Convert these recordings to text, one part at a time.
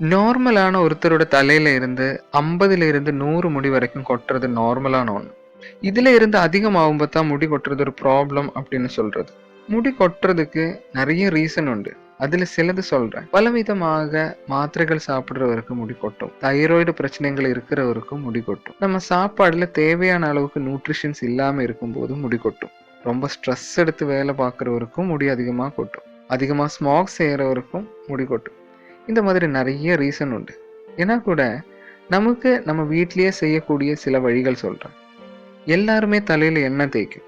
நார்மலான ஒருத்தரோட தலையில இருந்து ஐம்பதுல இருந்து நூறு முடி வரைக்கும் கொட்டுறது நார்மலான ஒன்று இதுல இருந்து அதிகமாகும்போது தான் முடி கொட்டுறது ஒரு ப்ராப்ளம் அப்படின்னு சொல்றது. முடி கொட்டுறதுக்கு நிறைய ரீசன் உண்டு. அதுல சிலது சொல்றேன். பலவிதமாக மாத்திரைகள் சாப்பிடுறவருக்கு முடி கொட்டும். தைராய்டு பிரச்சனைகள் இருக்கிறவருக்கும் முடி கொட்டும். நம்ம சாப்பாடுல தேவையான அளவுக்கு நியூட்ரிஷன்ஸ் இல்லாம இருக்கும்போது முடி கொட்டும். ரொம்ப ஸ்ட்ரெஸ் எடுத்து வேலை பார்க்குறவருக்கும் முடி அதிகமாக கொட்டும். அதிகமாக ஸ்மாக் செய்கிறவருக்கும் முடி கொட்டும். இந்த மாதிரி நிறைய ரீசன் உண்டு. ஏன்னா கூட நமக்கு நம்ம வீட்லேயே செய்யக்கூடிய சில வழிகள் சொல்கிறேன் எல்லாருமே தலையில் எண்ணெய் தேய்க்கும்.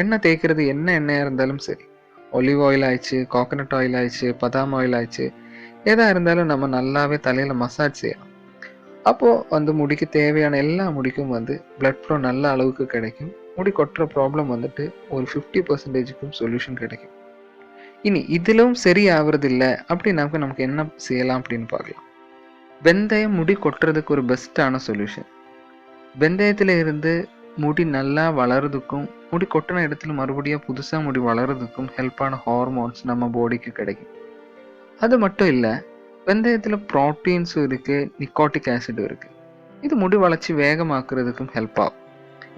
எண்ணெய் தேய்க்கிறது என்ன எண்ணெயாக இருந்தாலும் சரி. ஒலிவ் ஆயில் ஆயிடுச்சு கோகனட் ஆயில் ஆயிடுச்சு பதாம் ஆயில் ஆயிடுச்சு. எதாக இருந்தாலும் நம்ம நல்லாவே தலையில் மசாஜ் செய்யலாம் அப்போது வந்து முடிக்கு தேவையான எல்லா முடிக்கும் வந்து பிளட் ஃப்ளோ நல்ல அளவுக்கு கிடைக்கும். முடி கொட்டுற ப்ராப்ளம் வந்துட்டு ஒரு ஃபிஃப்டி பர்சன்டேஜுக்கும் சொல்யூஷன் கிடைக்கும். இனி இதிலும் சரி ஆகுறது அப்படின்னாக்க நமக்கு என்ன செய்யலாம் அப்படின்னு பார்க்கலாம். வெந்தயம் முடி கொட்டுறதுக்கு ஒரு பெஸ்ட்டான சொல்யூஷன் வெந்தயத்தில் இருந்து முடி நல்லா வளர்றதுக்கும் முடி கொட்டின இடத்துல மறுபடியும் புதுசாக முடி வளர்றதுக்கும் ஹெல்ப்பான ஹார்மோன்ஸ் நம்ம பாடிக்கு கிடைக்கும். அது மட்டும் இல்லை வெந்தயத்தில் ப்ரோட்டீன்ஸும் இருக்குது நிக்கோட்டிக் ஆசிடும் இருக்குது இது முடி வளர்ச்சி வேகமாக்குறதுக்கும் ஹெல்ப் ஆகும்.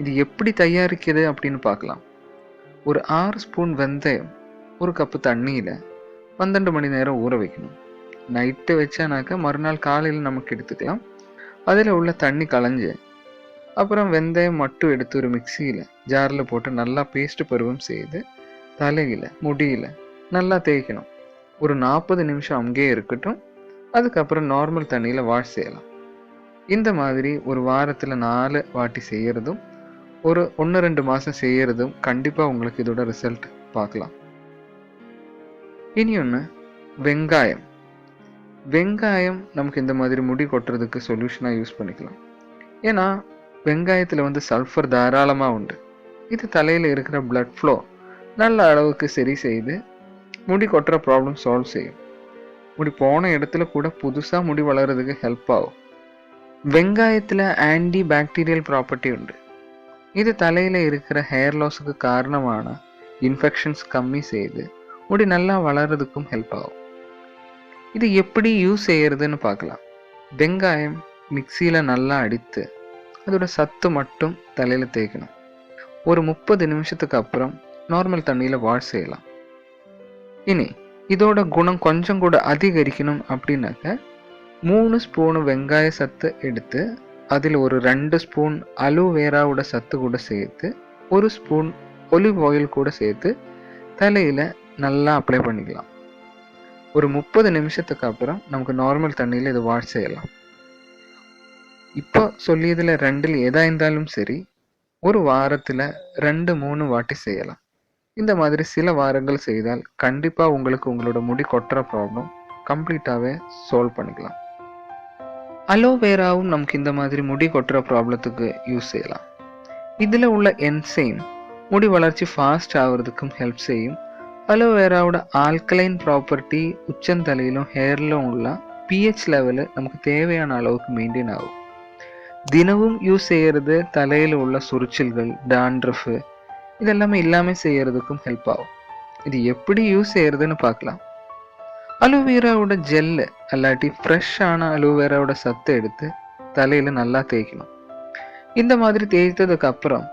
இது எப்படி தயாரிக்கிறது அப்படின்னு பார்க்கலாம். ஒரு ஆறு ஸ்பூன் வெந்தயம் ஒரு கப்பு தண்ணியில் பன்னெண்டு மணி நேரம் ஊற வைக்கணும். நைட்டு வச்சானாக்க மறுநாள் காலையில் நமக்கு எடுத்துக்கலாம். அதில் உள்ள தண்ணி களைஞ்சு அப்புறம் வெந்தயம் மட்டும் எடுத்து ஒரு மிக்சியில் ஜாரில் போட்டு நல்லா பேஸ்ட் பருவம் செய்து தலையில் முடியில் நல்லா தேய்க்கணும். ஒரு நாற்பது நிமிஷம் அங்கேயே இருக்கட்டும். அதுக்கப்புறம் நார்மல் தண்ணியில் வாஷ் செய்யலாம். இந்த மாதிரி ஒரு வாரத்தில் நாலு வாட்டி செய்கிறதும் ஒரு ஒன்று ரெண்டு மாதம் செய்கிறதும் கண்டிப்பாக உங்களுக்கு இதோட ரிசல்ட் பார்க்கலாம். இனி ஒன்று வெங்காயம். வெங்காயம் நமக்கு இந்த மாதிரி முடி கொட்டுறதுக்கு சொல்யூஷனாக யூஸ் பண்ணிக்கலாம். ஏன்னா வெங்காயத்தில் வந்து சல்ஃபர் தாராளமாக உண்டு. இது தலையில் இருக்கிற பிளட் ஃப்ளோ நல்ல அளவுக்கு சரி செய்து முடி கொட்டுற ப்ராப்ளம் சால்வ் செய்யும். முடி போன இடத்துல கூட புதுசாக முடி வளர்கிறதுக்கு ஹெல்ப் ஆகும். வெங்காயத்தில் ஆன்டி பாக்டீரியல் ப்ராப்பர்ட்டி உண்டு. இது தலையில் இருக்கிற ஹேர் லாஸுக்கு காரணமான இன்ஃபெக்ஷன்ஸ் கம்மி செய்து முடி நல்லா வளர்றதுக்கும் ஹெல்ப் ஆகும். இது எப்படி யூஸ் செய்யறதுன்னு பார்க்கலாம். வெங்காயம் மிக்சியில் நல்லா அடித்து அதோட சத்து மட்டும் தலையில் தேய்க்கணும். ஒரு முப்பது நிமிஷத்துக்கு அப்புறம் நார்மல் தண்ணியில் வாஷ் செய்யலாம். இனி இதோட குணம் கொஞ்சம் கூட அதிகரிக்கணும் அப்படின்னாக்க மூணு ஸ்பூனு வெங்காய சத்து எடுத்து அதில் ஒரு ரெண்டு ஸ்பூன் அலுவேராவோட சத்து கூட சேர்த்து ஒரு ஸ்பூன் ஒலிவ் ஆயில் கூட சேர்த்து தலையில் நல்லா அப்ளை பண்ணிக்கலாம். ஒரு முப்பது நிமிஷத்துக்கு அப்புறம் நமக்கு நார்மல் தண்ணியில் இதை வாஷ் செய்யலாம். இப்போ சொல்லியதில் ரெண்டில் எதா இருந்தாலும் சரி ஒரு வாரத்தில் ரெண்டு மூணு வாட்டி செய்யலாம். இந்த மாதிரி சில வாரங்கள் செய்தால் கண்டிப்பாக உங்களுக்கு உங்களோட முடி கொட்டுற ப்ராப்ளம் கம்ப்ளீட்டாகவே சால்வ் பண்ணிக்கலாம். அலோவேராவும் நமக்கு இந்த மாதிரி முடி கொட்டுற ப்ராப்ளத்துக்கு யூஸ் செய்யலாம். இதில் உள்ள என்சைம் முடி வளர்ச்சி ஃபாஸ்ட் ஆகுறதுக்கும் ஹெல்ப் செய்யும். அலோவேராவோட ஆல்கலைன் ப்ராப்பர்ட்டி உச்சந்தலையிலும் ஹேர்லும் உள்ள பிஹெச் லெவலு நமக்கு தேவையான அளவுக்கு மெயின்டைன் ஆகும். தினமும் யூஸ் செய்கிறது தலையில் உள்ள சுரிச்சல்கள் டாண்ட்ரஃபு இதெல்லாமே இல்லாமல் செய்கிறதுக்கும் ஹெல்ப் ஆகும். இது எப்படி யூஸ் செய்கிறதுன்னு பார்க்கலாம். அலோவேராவோட ஜெல்லு அல்லாட்டி ஃப்ரெஷ்ஷான அலோவேராவோட சத்து எடுத்து தலையில் நல்லா தேய்க்கணும். இந்த மாதிரி தேய்த்ததுக்கு அப்புறம்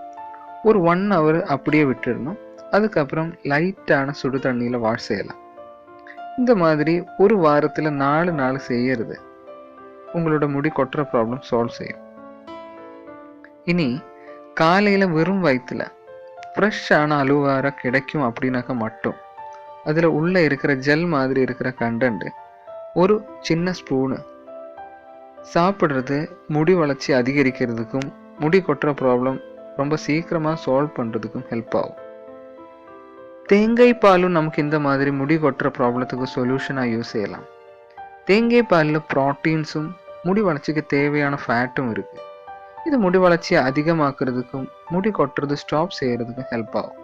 ஒரு ஒன் ஹவர் அப்படியே விட்டுடணும். அதுக்கப்புறம் லைட்டான சுடு தண்ணியில் வாஷ் செய்யலாம். இந்த மாதிரி ஒரு வாரத்தில் நாலு நாள் செய்யறது உங்களோட முடி கொட்டுற ப்ராப்ளம் சால்வ் செய்யும். இனி காலையில் வெறும் வயிற்றுல ஃப்ரெஷ்ஷான அலுவாரா கிடைக்கும் அப்படின்னாக்க மட்டும். அதில் உள்ளே இருக்கிற ஜெல் மாதிரி இருக்கிற கண்டென்ட் ஒரு சின்ன ஸ்பூனு சாப்பிட்றது முடி வளர்ச்சி அதிகரிக்கிறதுக்கும் முடி கொட்டுற ப்ராப்ளம் ரொம்ப சீக்கிரமாக சால்வ் பண்ணுறதுக்கும் ஹெல்ப் ஆகும். தேங்காய் பாலும் நமக்கு இந்த மாதிரி முடி கொட்டுற ப்ராப்ளத்துக்கு சொல்யூஷனாக யூஸ் செய்யலாம். தேங்காய் பாலில் ப்ரோட்டீன்ஸும் முடி வளர்ச்சிக்கு தேவையான ஃபேட்டும் இருக்குது இது முடி வளர்ச்சியை அதிகமாக்குறதுக்கும் முடி கொட்டுறது ஸ்டாப் செய்கிறதுக்கும் ஹெல்ப் ஆகும்.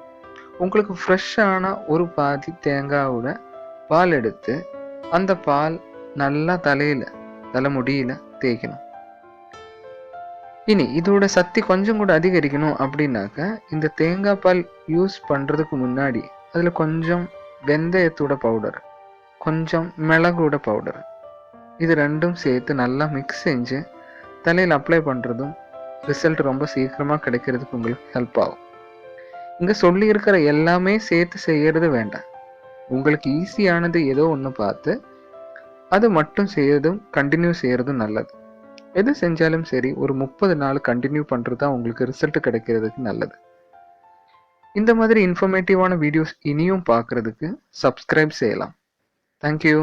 உங்களுக்கு ஃப்ரெஷ்ஷான ஒரு பாதி தேங்காவோட பால் எடுத்து அந்த பால் நல்லா தலையில் தலைமுடியில் தேய்க்கணும். இனி இதோட சக்தி கொஞ்சம் கூட அதிகரிக்கணும் அப்படின்னாக்க இந்த தேங்காய் பால் யூஸ் பண்ணுறதுக்கு முன்னாடி அதில் கொஞ்சம் வெந்தயத்தோட பவுடர் கொஞ்சம் மிளகோட பவுடர் இது ரெண்டும் சேர்த்து நல்லா மிக்ஸ் செஞ்சு தலையில் அப்ளை பண்ணுறதும் ரிசல்ட் ரொம்ப சீக்கிரமாக கிடைக்கிறதுக்கு உங்களுக்கு ஹெல்ப் ஆகும். இங்கே சொல்லியிருக்கிற எல்லாமே சேர்த்து செய்கிறது வேண்டாம். உங்களுக்கு ஈஸியானது ஏதோ ஒன்று பார்த்து அது மட்டும் செய்யறதும் கண்டினியூ செய்கிறதும் நல்லது. எது செஞ்சாலும் சரி ஒரு முப்பது நாள் கண்டினியூ பண்ணுறது தான் உங்களுக்கு ரிசல்ட் கிடைக்கிறதுக்கு நல்லது. இந்த மாதிரி இன்ஃபர்மேட்டிவான வீடியோஸ் இனியும் பார்க்குறதுக்கு சப்ஸ்கிரைப் செய்யலாம். தேங்க்யூ